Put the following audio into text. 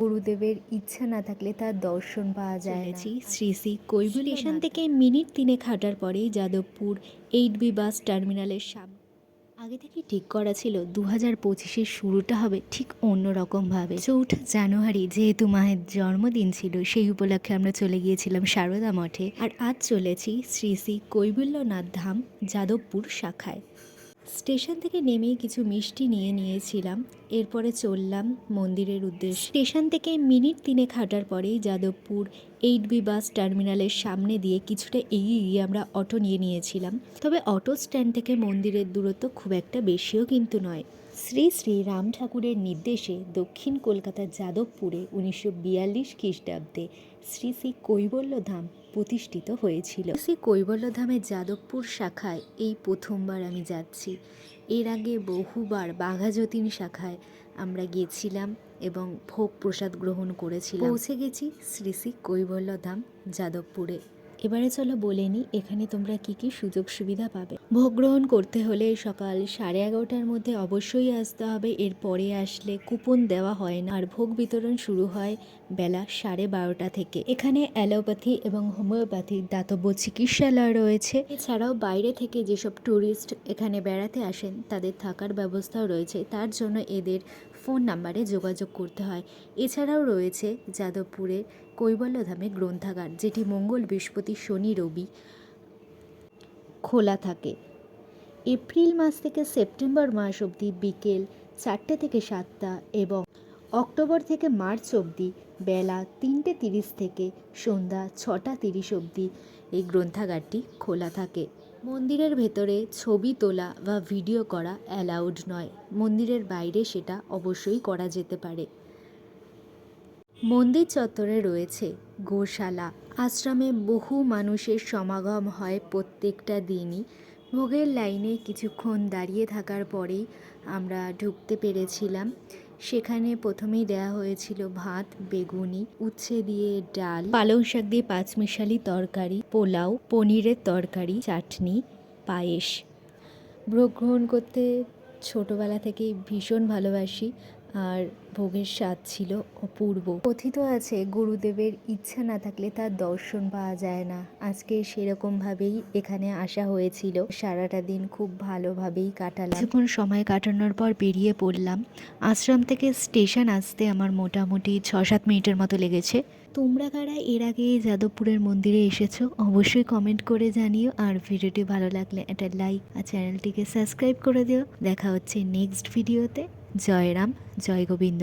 গুরুদেবের ইচ্ছা না থাকলে তার দর্শন পাওয়া যায় চলেছি শ্রী শ্রী কৈবল স্টেশন থেকে মিনিট তিনেক খাটার পরেই যাদবপুর এইট বি বাস টার্মিনালের সামনে আগে থেকে ঠিক করা ছিল দু হাজার পঁচিশের শুরুটা হবে ঠিক অন্য রকমভাবে চৌঠা জানুয়ারি যেহেতু মায়ের জন্মদিন ছিল সেই উপলক্ষে আমরা চলে গিয়েছিলাম সারদা মঠে। আর আজ চলেছি শ্রী শ্রী কৈবল্যনাথ ধাম যাদবপুর শাখায়। স্টেশন থেকে নেমেই কিছু মিষ্টি নিয়ে নিয়েছিলাম। এরপরে চললাম মন্দিরের উদ্দেশ্যে। স্টেশন থেকে মিনিট তিনেক হাঁটার পরেই যাদবপুর এইট বি বাস টার্মিনালের সামনে দিয়ে কিছুটা এগিয়ে গিয়ে আমরা অটো নিয়ে নিয়েছিলাম। তবে অটো স্ট্যান্ড থেকে মন্দিরের দূরত্ব খুব একটা বেশিও কিন্তু নয়। শ্রী শ্রী রাম ঠাকুরের নির্দেশে দক্ষিণ কলকাতার যাদবপুরে উনিশশো বিয়াল্লিশ খ্রিস্টাব্দে শ্রী শ্রী কৈবল্য ধাম প্রতিষ্ঠিত হয়েছিল। শ্রী কৈবল্য ধামের যাদবপুর শাখায় এই প্রথমবার আমি যাচ্ছি। এর আগে বহুবার বাঘাযতীন শাখায় আমরা গিয়েছিলাম এবং ভোগ প্রসাদ গ্রহণ করেছিলাম। পৌঁছে গেছি শ্রী শ্রী কৈবল্যধাম যাদবপুরে। এবারে চলো বলে নিই, এখানে তোমরা কি কি সুযোগ সুবিধা পাবে। ভোগ গ্রহণ করতে হলে সকাল সাড়ে এগারোটার মধ্যে অবশ্যই আসতে হবে এরপরে আসলে কুপন দেওয়া হয় না। আর ভোগ বিতরণ শুরু হয় বেলা সাড়ে বারোটা থেকে। এখানে অ্যালোপ্যাথি এবং হোমিওপ্যাথির দাতব্য চিকিৎসালয় রয়েছে। এছাড়াও বাইরে থেকে যেসব ট্যুরিস্ট এখানে বেড়াতে আসেন, তাদের থাকার ব্যবস্থাও রয়েছে। তার জন্য এদের ফোন নাম্বারে যোগাযোগ করতে হয়। এছাড়াও রয়েছে যাদবপুরে কৈবল্যধামে গ্রন্থাগার, যেটি মঙ্গল বৃহস্পতি শনি রবি খোলা থাকে। এপ্রিল মাস থেকে সেপ্টেম্বর মাস অবধি বিকেল চারটে থেকে সাতটা এবং অক্টোবর থেকে মার্চ অবধি বেলা তিনটে তিরিশ থেকে সন্ধ্যা ছটা তিরিশ অবধি এই গ্রন্থাগারটি খোলা থাকে। মন্দিরের ভেতরে ছবি তোলা বা ভিডিও করা অ্যালাউড নয়। মন্দিরের বাইরে সেটা অবশ্যই করা যেতে পারে। মন্দির চত্বরে রয়েছে গোশালা। আশ্রমে বহু মানুষের সমাগম হয় প্রত্যেকটা দিনই। ভোগের লাইনে কিছুক্ষণ দাঁড়িয়ে থাকার পরেই আমরা ঢুকতে পেরেছিলাম। সেখানে প্রথমেই দেয়া হয়েছিল ভাত বেগুনি উচ্ছে দিয়ে ডাল পালং শাক দিয়ে পাঁচমিশালি তরকারি পোলাও পনিরের তরকারি চাটনি পায়েস। ভোগ গ্রহণ করতে ছোটোবেলা থেকেই ভীষণ ভালোবাসি। আর ভোগের স্বাদ ছিল অপূর্ব। কথিত আছে, গুরুদেবের ইচ্ছা না থাকলে তার দর্শন পাওয়া যায় না। আজকে সেরকমভাবেই এখানে আসা হয়েছিল। সারাটা দিন খুব ভালোভাবেই কাটালাম। কিছুক্ষণ সময় কাটানোর পর বেরিয়ে পড়লাম। আশ্রম থেকে স্টেশন আসতে আমার মোটামুটি ছ সাত মিনিটের মতো লেগেছে। তোমরা কারা এর আগে যাদবপুরের মন্দিরে এসেছ, অবশ্যই কমেন্ট করে জানিও। আর ভিডিওটি ভালো লাগলে একটা লাইক আর চ্যানেলটিকে সাবস্ক্রাইব করে দিও। দেখা হচ্ছে নেক্সট ভিডিওতে জয় রাম জয় গোবিন্দ